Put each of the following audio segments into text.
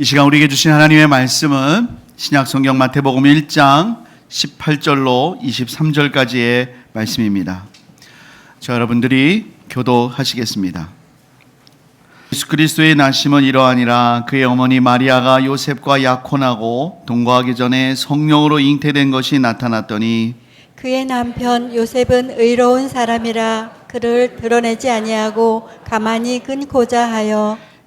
이 시간 우리에게 주신 하나님의 말씀은 신약 성경 마태복음 1장 18절로 23절까지의 말씀입니다. 자, 여러분들이 교도하시겠습니다. 예수 그리스도의 나심은 이러하니라 그의 어머니 마리아가 요셉과 약혼하고 동거하기 전에 성령으로 잉태된 것이 나타났더니 그의 남편 요셉은 의로운 사람이라 그를 드러내지 아니하고 가만히 끊고자 하여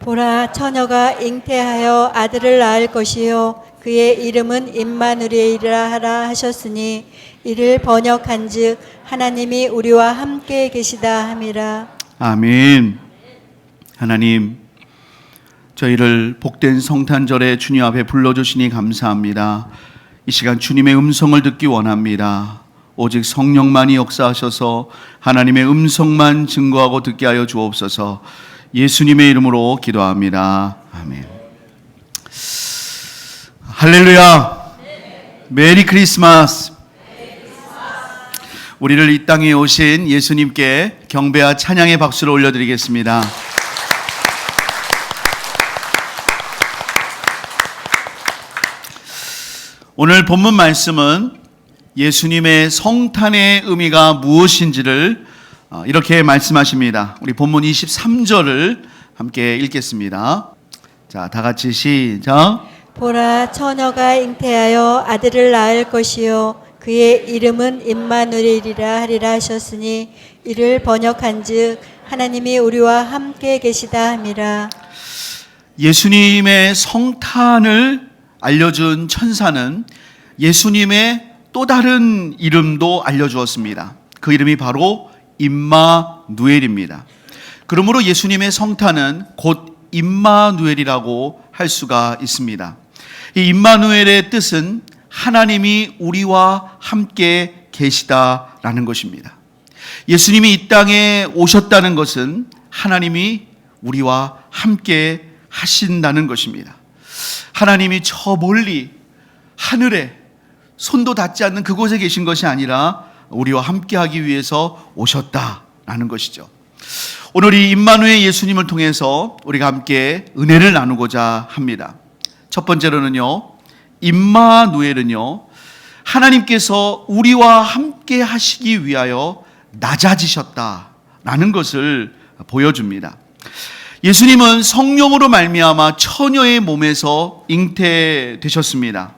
보라 처녀가 잉태하여 아들을 낳을 것이요 그의 이름은 임마누엘이라 하라 하셨으니 이를 번역한즉 하나님이 우리와 함께 계시다 함이라 아멘. 하나님, 저희를 복된 성탄절에 주님 앞에 불러 주시니 감사합니다. 이 시간 주님의 음성을 듣기 원합니다. 오직 성령만이 역사하셔서 하나님의 음성만 증거하고 듣게 하여 주옵소서 예수님의 이름으로 기도합니다. 아멘. 할렐루야. 메리 크리스마스. 우리를 이 땅에 오신 예수님께 경배와 찬양의 박수를 올려드리겠습니다. 오늘 본문 말씀은 예수님의 성탄의 의미가 무엇인지를 어, 이렇게 말씀하십니다. 우리 본문 23절을 함께 읽겠습니다. 자, 다 같이 시작. 보라 처녀가 잉태하여 아들을 낳을 것이요 그의 이름은 임마누엘이라 하리라 하셨으니 이를 번역한즉 하나님이 우리와 함께 계시다 함이라 예수님의 성탄을 알려준 천사는 예수님의 또 다른 이름도 알려주었습니다. 그 이름이 바로 임마누엘입니다. 그러므로 예수님의 성탄은 곧 임마누엘이라고 할 수가 있습니다. 이 임마누엘의 뜻은 하나님이 우리와 함께 계시다라는 것입니다. 예수님이 이 땅에 오셨다는 것은 하나님이 우리와 함께 하신다는 것입니다. 하나님이 저 멀리 하늘에 손도 닿지 않는 그곳에 계신 것이 아니라 우리와 함께 하기 위해서 오셨다라는 것이죠. 오늘 이 임마누엘 예수님을 통해서 우리가 함께 은혜를 나누고자 합니다. 첫 번째로는요. 임마누엘은요. 하나님께서 우리와 함께 하시기 위하여 낮아지셨다라는 것을 보여줍니다. 예수님은 성령으로 말미암아 처녀의 몸에서 잉태되셨습니다.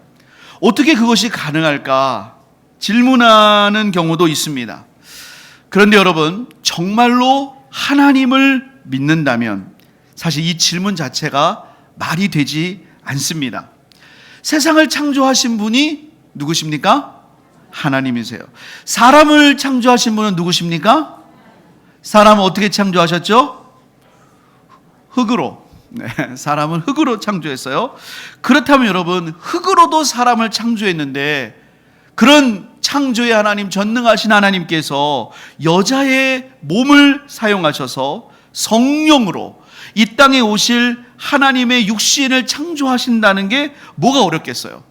어떻게 그것이 가능할까 질문하는 경우도 있습니다. 그런데 여러분 정말로 하나님을 믿는다면 사실 이 질문 자체가 말이 되지 않습니다. 세상을 창조하신 분이 누구십니까? 하나님이세요. 사람을 창조하신 분은 누구십니까? 사람을 어떻게 창조하셨죠? 흙으로. 네, 사람은 흙으로 창조했어요. 그렇다면 여러분, 흙으로도 사람을 창조했는데 그런 창조의 하나님, 전능하신 하나님께서 여자의 몸을 사용하셔서 성령으로 이 땅에 오실 하나님의 육신을 창조하신다는 게 뭐가 어렵겠어요?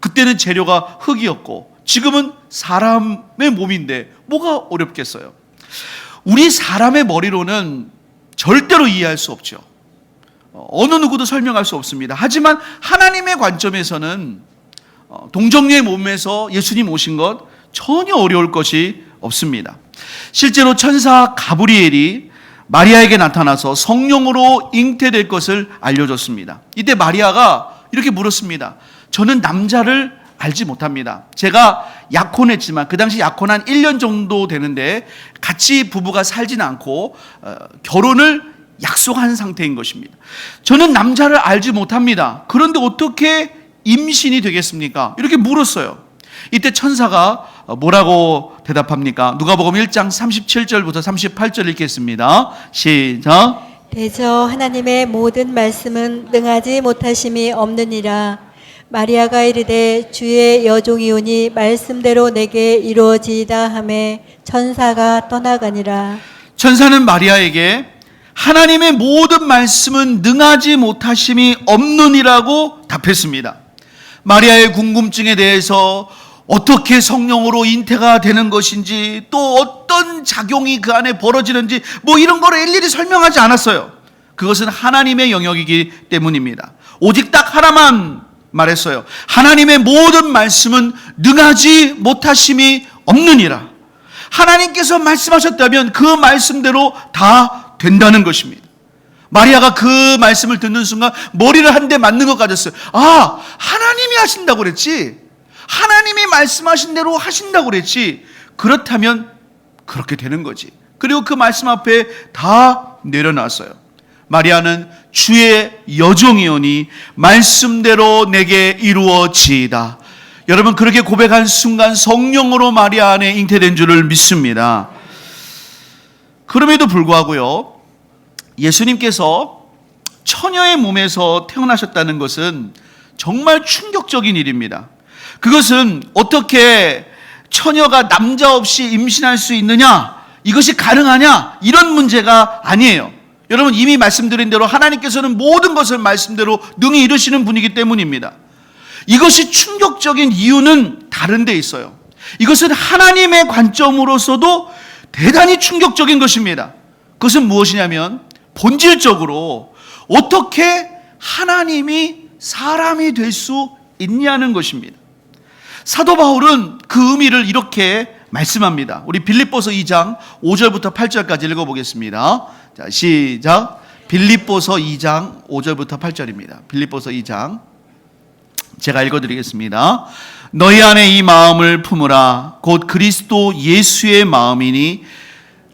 그때는 재료가 흙이었고 지금은 사람의 몸인데 뭐가 어렵겠어요? 우리 사람의 머리로는 절대로 이해할 수 없죠. 어느 누구도 설명할 수 없습니다. 하지만 하나님의 관점에서는 어, 동정녀의 몸에서 예수님 오신 것 전혀 어려울 것이 없습니다. 실제로 천사 가브리엘이 마리아에게 나타나서 성령으로 잉태될 것을 알려줬습니다. 이때 마리아가 이렇게 물었습니다. 저는 남자를 알지 못합니다. 제가 약혼했지만 그 당시 약혼한 1년 정도 되는데 같이 부부가 살진 않고 어, 결혼을 약속한 상태인 것입니다. 저는 남자를 알지 못합니다. 그런데 어떻게 임신이 되겠습니까? 이렇게 물었어요. 이때 천사가 뭐라고 대답합니까? 누가복음 1장 37절부터 38절 읽겠습니다. 시작. 대저 하나님의 모든 말씀은 능하지 못하심이 없느니라 마리아가 이르되 주의 여종이오니 말씀대로 내게 이루어지이다 하매 천사가 떠나가니라 천사는 마리아에게 하나님의 모든 말씀은 능하지 못하심이 없느니라고 답했습니다. 마리아의 궁금증에 대해서 어떻게 성령으로 잉태가 되는 것인지 또 어떤 작용이 그 안에 벌어지는지 뭐 이런 거를 일일이 설명하지 않았어요. 그것은 하나님의 영역이기 때문입니다. 오직 딱 하나만 말했어요. 하나님의 모든 말씀은 능하지 못하심이 없느니라. 하나님께서 말씀하셨다면 그 말씀대로 다 된다는 것입니다. 마리아가 그 말씀을 듣는 순간 머리를 한 대 맞는 것 같았어요. 아, 하나님이 하신다고 그랬지. 하나님이 말씀하신 대로 하신다고 그랬지. 그렇다면 그렇게 되는 거지. 그리고 그 말씀 앞에 다 내려놨어요. 마리아는 주의 여종이오니 말씀대로 내게 이루어지이다. 여러분 그렇게 고백한 순간 성령으로 마리아 안에 잉태된 줄을 믿습니다. 그럼에도 불구하고요. 예수님께서 처녀의 몸에서 태어나셨다는 것은 정말 충격적인 일입니다. 그것은 어떻게 처녀가 남자 없이 임신할 수 있느냐? 이것이 가능하냐? 이런 문제가 아니에요. 여러분 이미 말씀드린 대로 하나님께서는 모든 것을 말씀대로 능히 이루시는 분이기 때문입니다. 이것이 충격적인 이유는 다른 데 있어요. 이것은 하나님의 관점으로서도 대단히 충격적인 것입니다. 그것은 무엇이냐면 본질적으로 어떻게 하나님이 사람이 될 수 있냐는 것입니다. 사도 바울은 그 의미를 이렇게 말씀합니다. 우리 빌립보서 2장 5절부터 8절까지 읽어보겠습니다. 자, 시작. 빌립보서 2장 5절부터 8절입니다. 빌립보서 2장. 제가 읽어드리겠습니다. 너희 안에 이 마음을 품으라. 곧 그리스도 예수의 마음이니.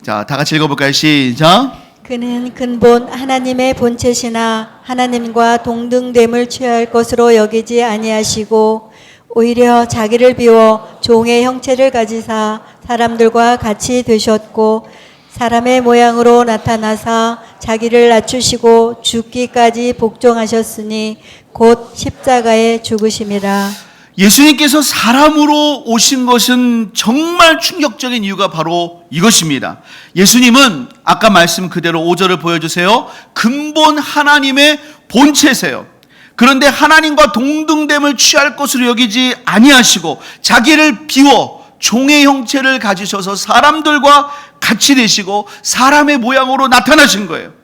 자, 다 같이 읽어볼까요? 시작. 그는 근본 하나님의 본체시나 하나님과 동등됨을 취할 것으로 여기지 아니하시고 오히려 자기를 비워 종의 형체를 가지사 사람들과 같이 되셨고 사람의 모양으로 나타나사 자기를 낮추시고 죽기까지 복종하셨으니 곧 십자가에 죽으심이라 예수님께서 사람으로 오신 것은 정말 충격적인 이유가 바로 이것입니다. 예수님은 아까 말씀 그대로 5절을 보여주세요. 근본 하나님의 본체세요. 그런데 하나님과 동등됨을 취할 것으로 여기지 아니하시고 자기를 비워 종의 형체를 가지셔서 사람들과 같이 되시고 사람의 모양으로 나타나신 거예요.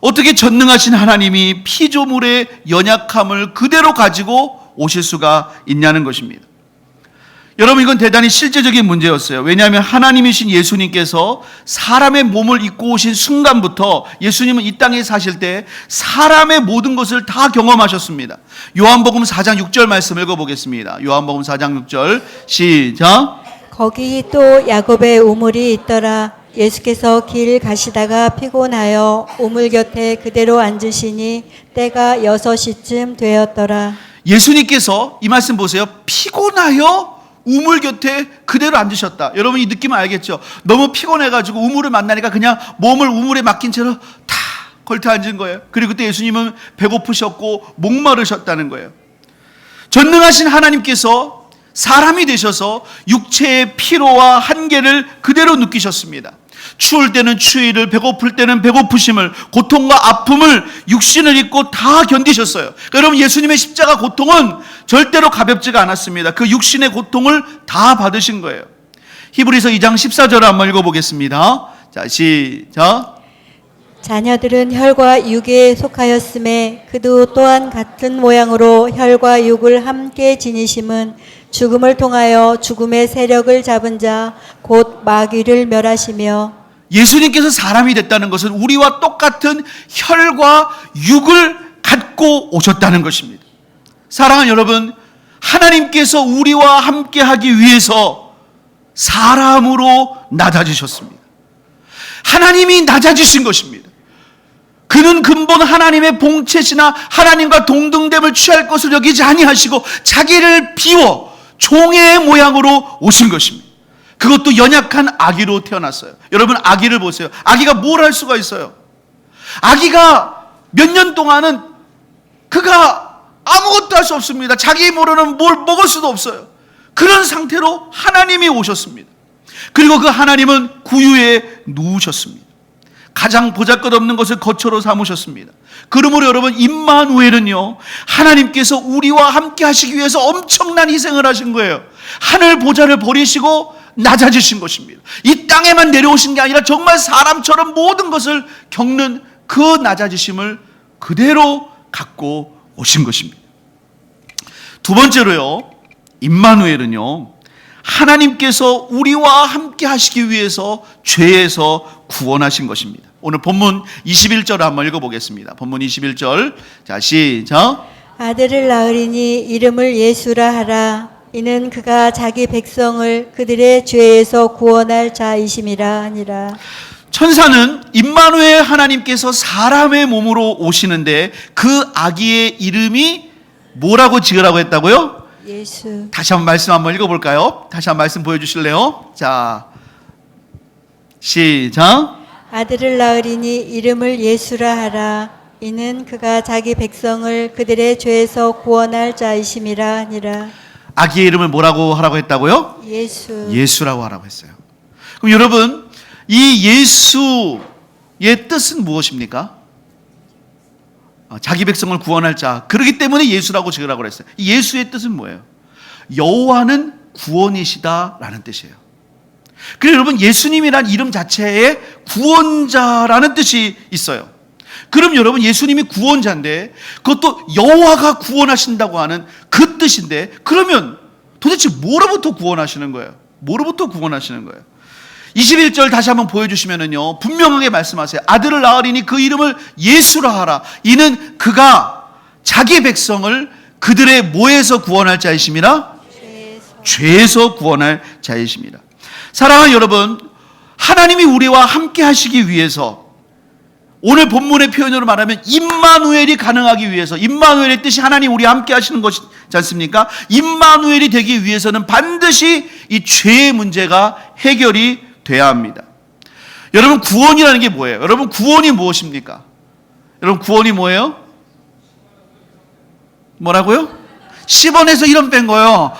어떻게 전능하신 하나님이 피조물의 연약함을 그대로 가지고 오실 수가 있냐는 것입니다. 여러분 이건 대단히 실제적인 문제였어요. 왜냐하면 하나님이신 예수님께서 사람의 몸을 입고 오신 순간부터 예수님은 이 땅에 사실 때 사람의 모든 것을 다 경험하셨습니다. 요한복음 4장 6절 말씀 읽어보겠습니다. 요한복음 4장 6절 시작. 거기 또 야곱의 우물이 있더라. 예수께서 길 가시다가 피곤하여 우물 곁에 그대로 앉으시니 때가 여섯 시쯤 되었더라. 예수님께서 이 말씀 보세요. 피곤하여 우물 곁에 그대로 앉으셨다. 여러분 이 느낌을 알겠죠? 너무 피곤해가지고 우물을 만나니까 그냥 몸을 우물에 맡긴 채로 다 걸터 앉은 거예요. 그리고 그때 예수님은 배고프셨고 목마르셨다는 거예요. 전능하신 하나님께서 사람이 되셔서 육체의 피로와 한계를 그대로 느끼셨습니다. 추울 때는 추위를, 배고플 때는 배고프심을, 고통과 아픔을 육신을 입고 다 견디셨어요. 그러니까 여러분 예수님의 십자가 고통은 절대로 가볍지가 않았습니다. 그 육신의 고통을 다 받으신 거예요. 히브리서 2장 14절을 한번 읽어보겠습니다. 자, 시작. 자녀들은 혈과 육에 속하였음에 그도 또한 같은 모양으로 혈과 육을 함께 지니심은 죽음을 통하여 죽음의 세력을 잡은 자 곧 마귀를 멸하시며 예수님께서 사람이 됐다는 것은 우리와 똑같은 혈과 육을 갖고 오셨다는 것입니다. 사랑하는 여러분, 하나님께서 우리와 함께 하기 위해서 사람으로 낮아지셨습니다. 하나님이 낮아지신 것입니다. 그는 근본 하나님의 봉체시나 하나님과 동등됨을 취할 것을 여기지 아니하시고 자기를 비워 종의 모양으로 오신 것입니다. 그것도 연약한 아기로 태어났어요. 여러분 아기를 보세요. 아기가 뭘 할 수가 있어요? 아기가 몇 년 동안은 그가 아무것도 할 수 없습니다. 자기 모르는 뭘 먹을 수도 없어요. 그런 상태로 하나님이 오셨습니다. 그리고 그 하나님은 구유에 누우셨습니다. 가장 보잘것없는 것을 거처로 삼으셨습니다. 그러므로 여러분 임마누엘은요 하나님께서 우리와 함께 하시기 위해서 엄청난 희생을 하신 거예요. 하늘 보좌를 버리시고 낮아지신 것입니다. 이 땅에만 내려오신 게 아니라 정말 사람처럼 모든 것을 겪는 그 낮아지심을 그대로 갖고 오신 것입니다. 두 번째로요 임마누엘은요 하나님께서 우리와 함께 하시기 위해서 죄에서 구원하신 것입니다. 오늘 본문 21절 한번 읽어보겠습니다. 본문 21절. 자, 시작. 아들을 낳으리니 이름을 예수라 하라. 이는 그가 자기 백성을 그들의 죄에서 구원할 자이심이라 하니라. 천사는 임마누엘 하나님께서 사람의 몸으로 오시는데 그 아기의 이름이 뭐라고 지으라고 했다고요? 예수. 다시 한번 말씀 한번 읽어볼까요? 다시 한번 말씀 보여주실래요? 자, 시작. 아들을 낳으리니 이름을 예수라 하라. 이는 그가 자기 백성을 그들의 죄에서 구원할 자이심이라 하니라. 아기의 이름을 뭐라고 하라고 했다고요? 예수. 예수라고 하라고 했어요. 그럼 여러분, 이 예수의 뜻은 무엇입니까? 아, 자기 백성을 구원할 자. 그렇기 때문에 예수라고 지으라고 그랬어요. 이 예수의 뜻은 뭐예요? 여호와는 구원이시다라는 뜻이에요. 그래서 여러분 예수님이란 이름 자체에 구원자라는 뜻이 있어요. 그럼 여러분 예수님이 구원자인데 그것도 여호와가 구원하신다고 하는 그 뜻인데 그러면 도대체 뭐로부터 구원하시는 거예요? 뭐로부터 구원하시는 거예요? 21절 다시 한번 보여주시면은요 분명하게 말씀하세요. 아들을 낳으리니 그 이름을 예수라 하라. 이는 그가 자기 백성을 그들의 뭐에서 구원할 자이심이라 죄에서. 죄에서 구원할 자이십니다. 사랑하는 여러분, 하나님이 우리와 함께 하시기 위해서 오늘 본문의 표현으로 말하면 임마누엘이 가능하기 위해서 임마누엘의 뜻이 하나님 우리와 함께 하시는 것이지 않습니까? 임마누엘이 되기 위해서는 반드시 이 죄의 문제가 해결이 돼야 합니다. 여러분 구원이라는 게 뭐예요? 여러분 구원이 무엇입니까? 여러분 구원이 뭐예요? 뭐라고요? 10원에서 1원 뺀 거요.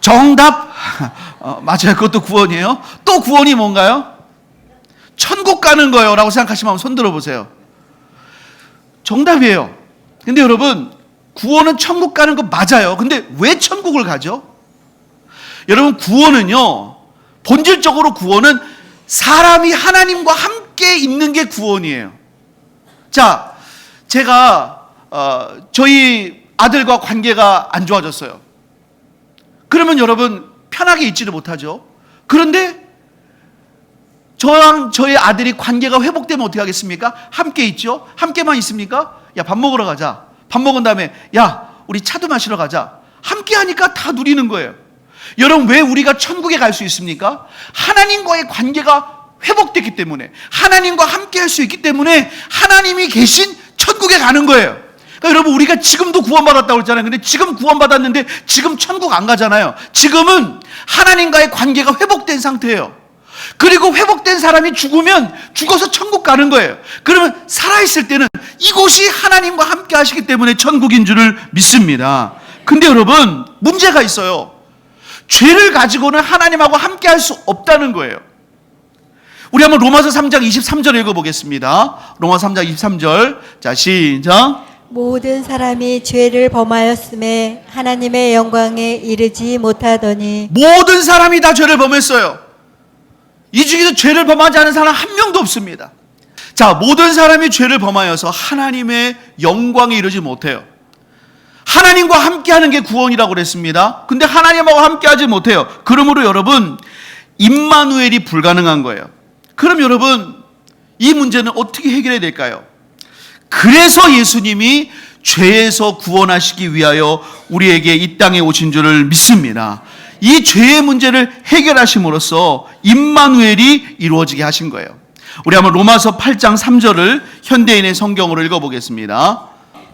정답. 어, 맞아요. 그것도 구원이에요. 또 구원이 뭔가요? 천국 가는 거예요. 라고 생각하시면 손 들어보세요. 정답이에요. 근데 여러분, 구원은 천국 가는 거 맞아요. 근데 왜 천국을 가죠? 여러분, 구원은요, 본질적으로 구원은 사람이 하나님과 함께 있는 게 구원이에요. 자, 제가, 어, 저희 아들과 관계가 안 좋아졌어요. 그러면 여러분, 편하게 있지를 못하죠. 그런데 저랑 저의 아들이 관계가 회복되면 어떻게 하겠습니까? 함께 있죠? 함께만 있습니까? 야, 밥 먹으러 가자. 밥 먹은 다음에, 야, 우리 차도 마시러 가자. 함께 하니까 다 누리는 거예요. 여러분, 왜 우리가 천국에 갈 수 있습니까? 하나님과의 관계가 회복됐기 때문에, 하나님과 함께 할 수 있기 때문에, 하나님이 계신 천국에 가는 거예요. 그러니까 여러분, 우리가 지금도 구원받았다고 그랬잖아요. 근데 지금 구원받았는데, 지금 천국 안 가잖아요. 지금은 하나님과의 관계가 회복된 상태예요. 그리고 회복된 사람이 죽으면 죽어서 천국 가는 거예요. 그러면 살아있을 때는 이곳이 하나님과 함께 하시기 때문에 천국인 줄을 믿습니다. 근데 여러분, 문제가 있어요. 죄를 가지고는 하나님하고 함께 할 수 없다는 거예요. 우리 한번 로마서 3장 23절 읽어보겠습니다. 로마서 3장 23절. 자, 시작. 모든 사람이 죄를 범하였음에 하나님의 영광에 이르지 못하더니 모든 사람이 다 죄를 범했어요. 이 중에서 죄를 범하지 않은 사람 한 명도 없습니다. 자, 모든 사람이 죄를 범하여서 하나님의 영광에 이르지 못해요. 하나님과 함께하는 게 구원이라고 그랬습니다. 근데 하나님하고 함께하지 못해요. 그러므로 여러분, 임마누엘이 불가능한 거예요. 그럼 여러분, 이 문제는 어떻게 해결해야 될까요? 그래서 예수님이 죄에서 구원하시기 위하여 우리에게 이 땅에 오신 줄을 믿습니다. 이 죄의 문제를 해결하심으로써 임마누엘이 이루어지게 하신 거예요. 우리 한번 로마서 8장 3절을 현대인의 성경으로 읽어보겠습니다.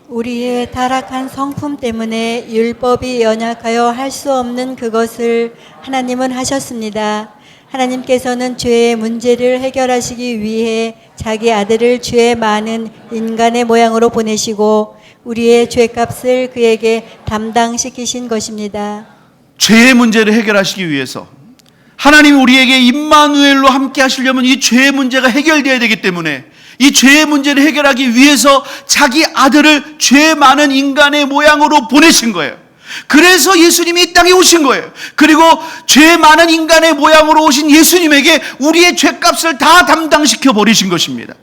우리의 타락한 성품 때문에 율법이 연약하여 할 수 없는 그것을 하나님은 하셨습니다. 하나님께서는 죄의 문제를 해결하시기 위해 자기 아들을 죄의 많은 인간의 모양으로 보내시고 우리의 죄값을 그에게 담당시키신 것입니다. 죄의 문제를 해결하시기 위해서 하나님이 우리에게 임마누엘로 함께 하시려면 이 죄의 문제가 해결되어야 되기 때문에 이 죄의 문제를 해결하기 위해서 자기 아들을 죄 많은 인간의 모양으로 보내신 거예요. 그래서 예수님이 이 땅에 오신 거예요. 그리고 죄 많은 인간의 모양으로 오신 예수님에게 우리의 죄값을 다 담당시켜 버리신 것입니다.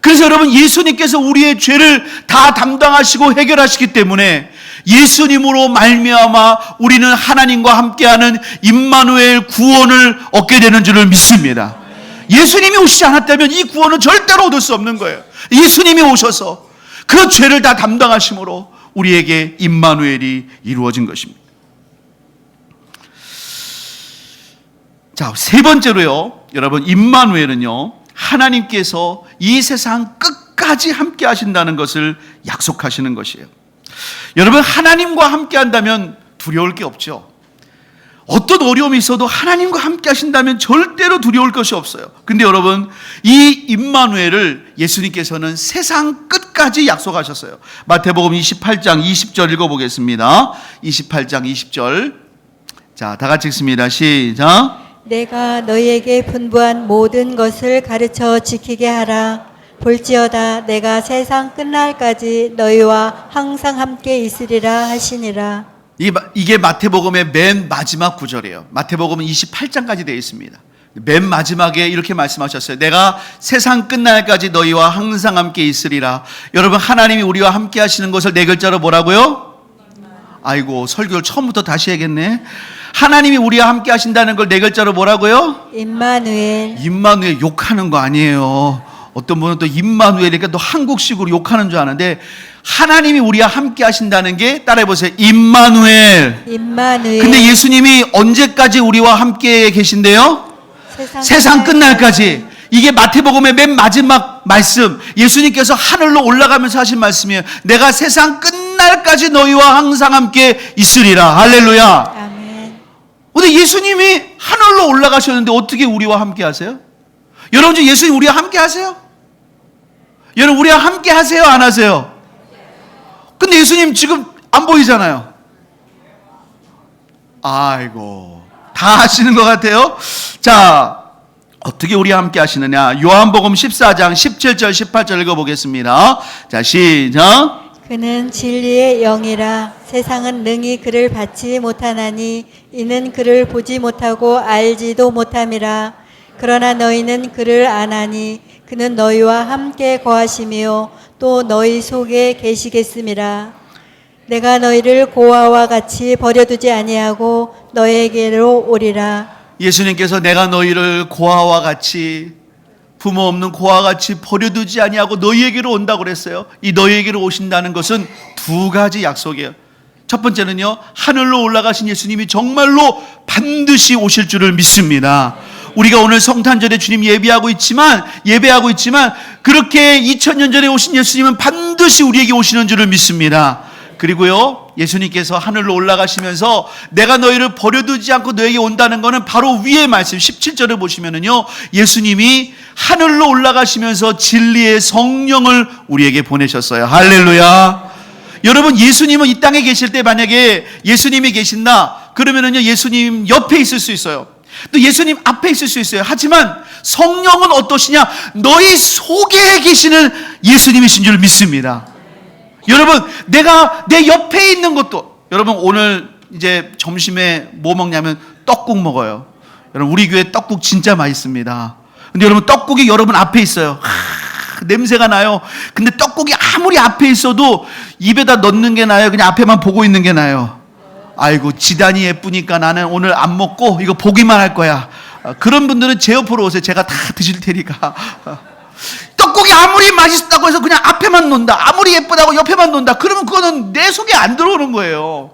그래서 여러분 예수님께서 우리의 죄를 다 담당하시고 해결하시기 때문에 예수님으로 말미암아 우리는 하나님과 함께하는 임마누엘 구원을 얻게 되는 줄을 믿습니다. 예수님이 오시지 않았다면 이 구원은 절대로 얻을 수 없는 거예요. 예수님이 오셔서 그 죄를 다 담당하심으로 우리에게 임마누엘이 이루어진 것입니다. 자, 세 번째로요. 여러분 임마누엘은요. 하나님께서 이 세상 끝까지 함께 하신다는 것을 약속하시는 것이에요. 여러분 하나님과 함께 한다면 두려울 게 없죠. 어떤 어려움이 있어도 하나님과 함께 하신다면 절대로 두려울 것이 없어요. 근데 여러분, 이 임마누엘을 예수님께서는 세상 끝까지 약속하셨어요. 마태복음 28장 20절 읽어 보겠습니다. 28장 20절. 자, 다 같이 읽습니다. 시작. 내가 너희에게 분부한 모든 것을 가르쳐 지키게 하라. 볼지어다 내가 세상 끝날까지 너희와 항상 함께 있으리라 하시니라. 이- 이게 마태복음의 맨 마지막 구절이에요. 마태복음은 28장까지 되어 있습니다. 맨 마지막에 이렇게 말씀하셨어요. 내가 세상 끝날까지 너희와 항상 함께 있으리라. 여러분 하나님이 우리와 함께 하시는 것을 네 글자로 뭐라고요? 아이고 설교를 처음부터 다시 해야겠네. 하나님이 우리와 함께 하신다는 걸 네 글자로 뭐라고요? 임마누엘 임마누엘 욕하는 거 아니에요. 어떤 분은 또 임마누엘이니까 또 한국식으로 욕하는 줄 아는데 하나님이 우리와 함께 하신다는 게 따라해 보세요. 임마누엘. 임마누엘 근데 예수님이 언제까지 우리와 함께 계신대요? 세상, 세상 끝날까지. 이게 마태복음의 맨 마지막 말씀. 예수님께서 하늘로 올라가면서 하신 말씀이에요. 내가 세상 끝날까지 너희와 항상 함께 있으리라. 할렐루야. 아멘 근데 예수님이 하늘로 올라가셨는데 어떻게 우리와 함께 하세요? 여러분 중 예수님 우리와 함께 하세요? 여러분 우리와 함께 하세요? 안 하세요? 근데 예수님 지금 안 보이잖아요. 아이고 다 하시는 것 같아요. 자 어떻게 우리와 함께 하시느냐? 요한복음 14장 17절 18절 읽어보겠습니다. 자 시작. 그는 진리의 영이라 세상은 능히 그를 받지 못하나니 이는 그를 보지 못하고 알지도 못함이라 그러나 너희는 그를 아나니 그는 너희와 함께 거하시며 또 너희 속에 계시겠음이라 내가 너희를 고아와 같이 버려두지 아니하고 너에게로 오리라 예수님께서 내가 너희를 고아와 같이 부모 없는 고아와 같이 버려두지 아니하고 너희에게로 온다고 그랬어요. 이 너희에게로 오신다는 것은 두 가지 약속이에요. 첫 번째는요. 하늘로 올라가신 예수님이 정말로 반드시 오실 줄을 믿습니다. 우리가 오늘 성탄절에 주님 예배하고 있지만 예배하고 있지만 그렇게 2000년 전에 오신 예수님은 반드시 우리에게 오시는 줄을 믿습니다. 그리고요, 예수님께서 하늘로 올라가시면서 내가 너희를 버려두지 않고 너에게 온다는 것은 바로 위의 말씀 17절을 보시면은요, 예수님이 하늘로 올라가시면서 진리의 성령을 우리에게 보내셨어요. 할렐루야. 여러분, 예수님은 이 땅에 계실 때 만약에 예수님이 계신다, 그러면은요, 예수님 옆에 있을 수 있어요. 또 예수님 앞에 있을 수 있어요. 하지만 성령은 어떠시냐? 너희 속에 계시는 예수님이신 줄 믿습니다. 여러분, 내가 내 옆에 있는 것도 여러분 오늘 이제 점심에 뭐 먹냐면 떡국 먹어요. 여러분 우리 교회 떡국 진짜 맛있습니다. 근데 여러분 떡국이 여러분 앞에 있어요. 하, 냄새가 나요. 근데 떡국이 아무리 앞에 있어도 입에다 넣는 게 나요. 그냥 앞에만 보고 있는 게 나요. 아이고 지단이 예쁘니까 나는 오늘 안 먹고 이거 보기만 할 거야. 아, 그런 분들은 제 옆으로 오세요. 제가 다 드실 테니까. 떡국이 아무리 맛있다고 해서 그냥 앞에만 논다. 아무리 예쁘다고 옆에만 논다. 그러면 그거는 내 속에 안 들어오는 거예요.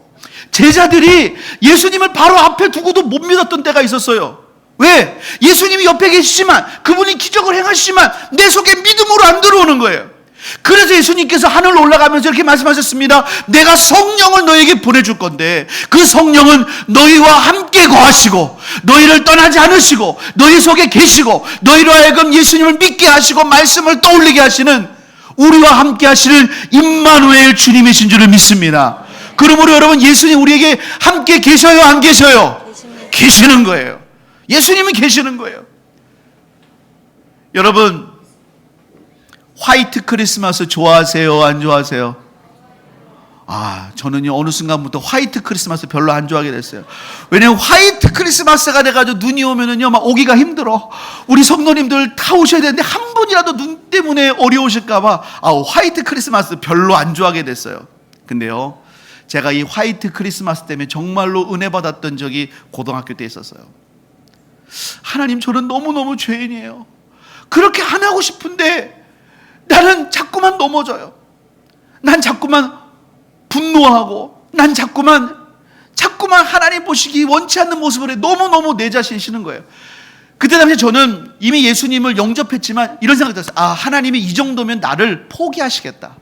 제자들이 예수님을 바로 앞에 두고도 못 믿었던 때가 있었어요. 왜? 예수님이 옆에 계시지만 그분이 기적을 행하시지만 내 속에 믿음으로 안 들어오는 거예요. 그래서 예수님께서 하늘로 올라가면서 이렇게 말씀하셨습니다. 내가 성령을 너에게 보내줄 건데 그 성령은 너희와 함께 거하시고 너희를 떠나지 않으시고 너희 속에 계시고 너희로 하여금 예수님을 믿게 하시고 말씀을 떠올리게 하시는 우리와 함께 하시는 임마누엘 주님이신 줄을 믿습니다. 그러므로 여러분 예수님 우리에게 함께 계셔요, 안 계셔요? 계시는 거예요. 예수님은 계시는 거예요. 여러분 화이트 크리스마스 좋아하세요, 안 좋아하세요? 아, 저는요, 어느 순간부터 화이트 크리스마스 별로 안 좋아하게 됐어요. 왜냐면 화이트 크리스마스가 돼가지고 눈이 오면은요, 막 오기가 힘들어. 우리 성도님들 다 오셔야 되는데 한 분이라도 눈 때문에 어려우실까봐, 아, 화이트 크리스마스 별로 안 좋아하게 됐어요. 근데요, 제가 이 화이트 크리스마스 때문에 정말로 은혜 받았던 적이 고등학교 때 있었어요. 하나님, 저는 너무너무 죄인이에요. 그렇게 안 하고 싶은데 나는 자꾸만 넘어져요. 난 자꾸만 분노하고 난 자꾸만 자꾸만 하나님 보시기 원치 않는 모습을 해 너무너무 내 자신이 싫은 거예요. 그때 당시에 저는 이미 예수님을 영접했지만 이런 생각이 들었어요. 아, 하나님이 이 정도면 나를 포기하시겠다.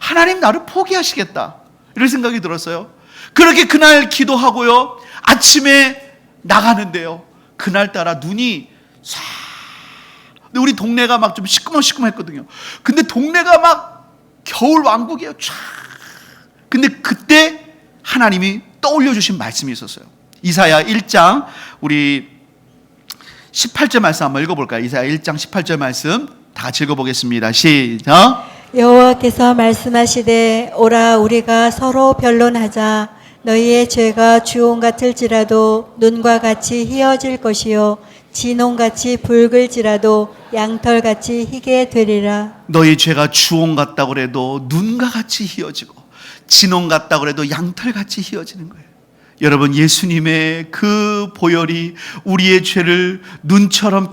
하나님 나를 포기하시겠다. 이런 생각이 들었어요. 그렇게 그날 기도하고요. 아침에 나가는데요. 그날따라 눈이 싹 근데 우리 동네가 막 좀 시끄머시끄머했거든요. 근데 동네가 막 겨울 왕국이에요. 쫙. 근데 그때 하나님이 떠올려 주신 말씀이 있었어요. 이사야 1장 우리 18절 말씀 한번 읽어 볼까요? 이사야 1장 18절 말씀 다 같이 읽어 보겠습니다. 시작. 여호와께서 말씀하시되 오라 우리가 서로 변론하자 너희의 죄가 주홍 같을지라도 눈과 같이 희어질 것이요 진홍같이 붉을지라도 양털같이 희게 되리라 너희 죄가 주홍 같다고 그래도 눈과 같이 희어지고 진홍 같다고 그래도 양털 같이 희어지는 거예요. 여러분 예수님의 그 보혈이 우리의 죄를 눈처럼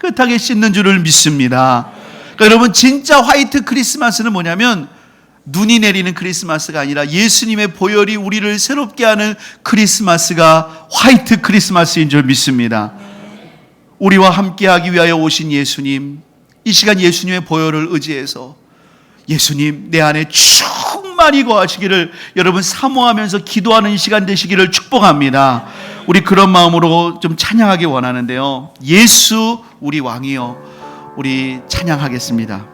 깨끗하게 씻는 줄을 믿습니다. 그러니까 여러분 진짜 화이트 크리스마스는 뭐냐면 눈이 내리는 크리스마스가 아니라 예수님의 보혈이 우리를 새롭게 하는 크리스마스가 화이트 크리스마스인 줄 믿습니다. 우리와 함께하기 위하여 오신 예수님, 이 시간 예수님의 보혈을 의지해서 예수님 내 안에 충만히 거하시기를 여러분 사모하면서 기도하는 이 시간 되시기를 축복합니다. 우리 그런 마음으로 좀 찬양하기 원하는데요. 예수 우리 왕이여 우리 찬양하겠습니다.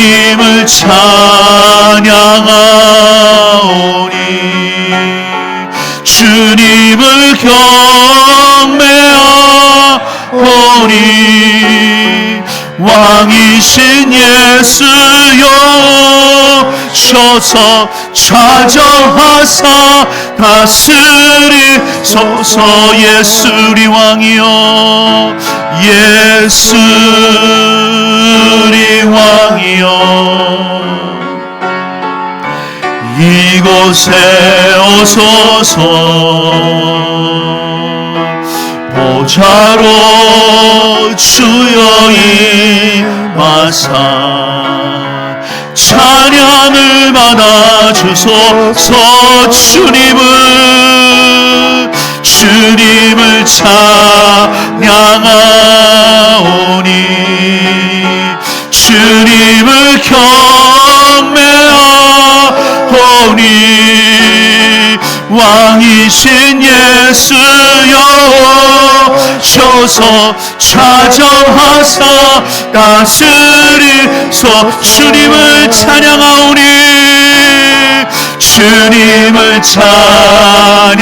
주님을 찬양하오니 주님을 경배하오니 왕이신 예수여 셔서 좌정하사 다스리소서 예수리 왕이여 예수리 왕이여. 이곳에 오소서. 보좌로 주여 임하사. 찬양을 받아 주소서 주님을 주님을 찬양하오니 주님을 경배하오니 왕이신 예수여 셔서 좌정하사 다스리소 주님을 찬양하오니 주님을 찬양하오니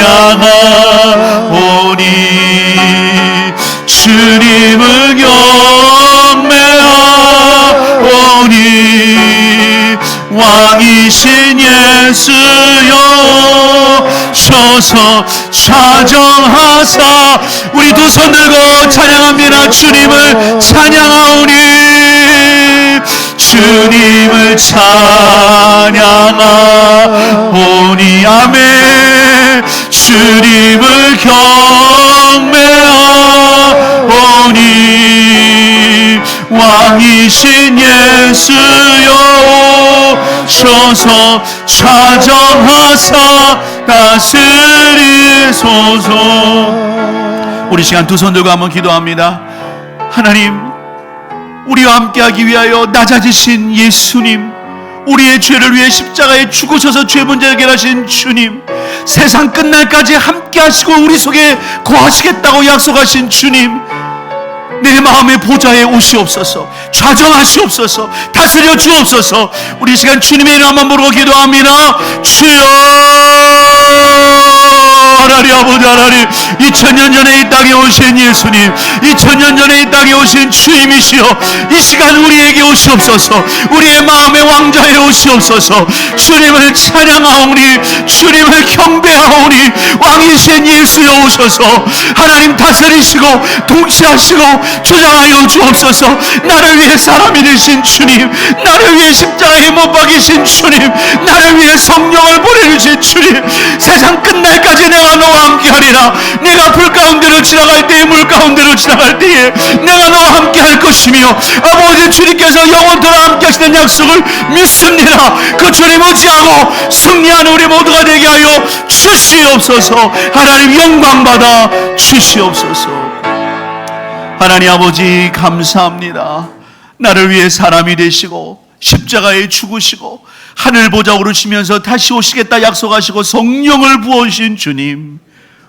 주님을 경배하오니 왕이신 예수여 셔서 좌정하사 우리 두 손 들고 찬양합니다. 주님을 찬양하오니 주님을 찬양하오니 아멘. 주님을 경배하오니 왕이신 예수여 오셔서 좌정하사 다스리소서. 우리 시간 두 손 들고 한번 기도합니다. 하나님 우리와 함께하기 위하여 낮아지신 예수님 우리의 죄를 위해 십자가에 죽으셔서 죄 문제 해결하신 주님 세상 끝날까지 함께하시고 우리 속에 거하시겠다고 약속하신 주님 내 마음의 보좌에 오시옵소서 좌정하시옵소서 다스려 주옵소서. 우리 이 시간 주님의 이름 한번 부르고 기도합니다. 주여 하나님 아버지 하나님 2000년 전에 이 땅에 오신 예수님 2000년 전에 이 땅에 오신 주님이시여 이 시간 우리에게 오시옵소서. 우리의 마음의 왕자에 오시옵소서. 주님을 찬양하오니 주님을 경배하오니 왕이신 예수여 오셔서. 하나님 다스리시고 통치하시고 주장하여 주옵소서. 나를 위해 사람이 되신 주님 나를 위해 십자가에 못 박이신 주님 나를 위해 성령을 보내주신 주님 세상 끝날까지 내가 너와 함께하리라. 내가 불 가운데로 지나갈 때에 물 가운데로 지나갈 때에 내가 너와 함께할 것이며 아버지 주님께서 영원토록 함께하시는 약속을 믿습니다. 그 주님 의지하고 승리하는 우리 모두가 되게 하여 주시옵소서. 하나님 영광받아 주시옵소서. 하나님 아버지 감사합니다. 나를 위해 사람이 되시고 십자가에 죽으시고 하늘 보좌 오르시면서 다시 오시겠다 약속하시고 성령을 부어주신 주님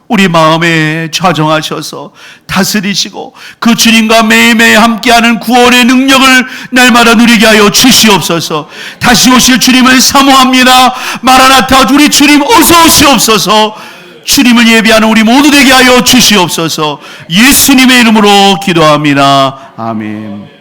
우리 마음에 좌정하셔서 다스리시고 그 주님과 매일매일 함께하는 구원의 능력을 날마다 누리게 하여 주시옵소서 다시 오실 주님을 사모합니다 마라나타 우리 주님 어서 오시옵소서 주님을 예비하는 우리 모두 되게 하여 주시옵소서 예수님의 이름으로 기도합니다. 아멘.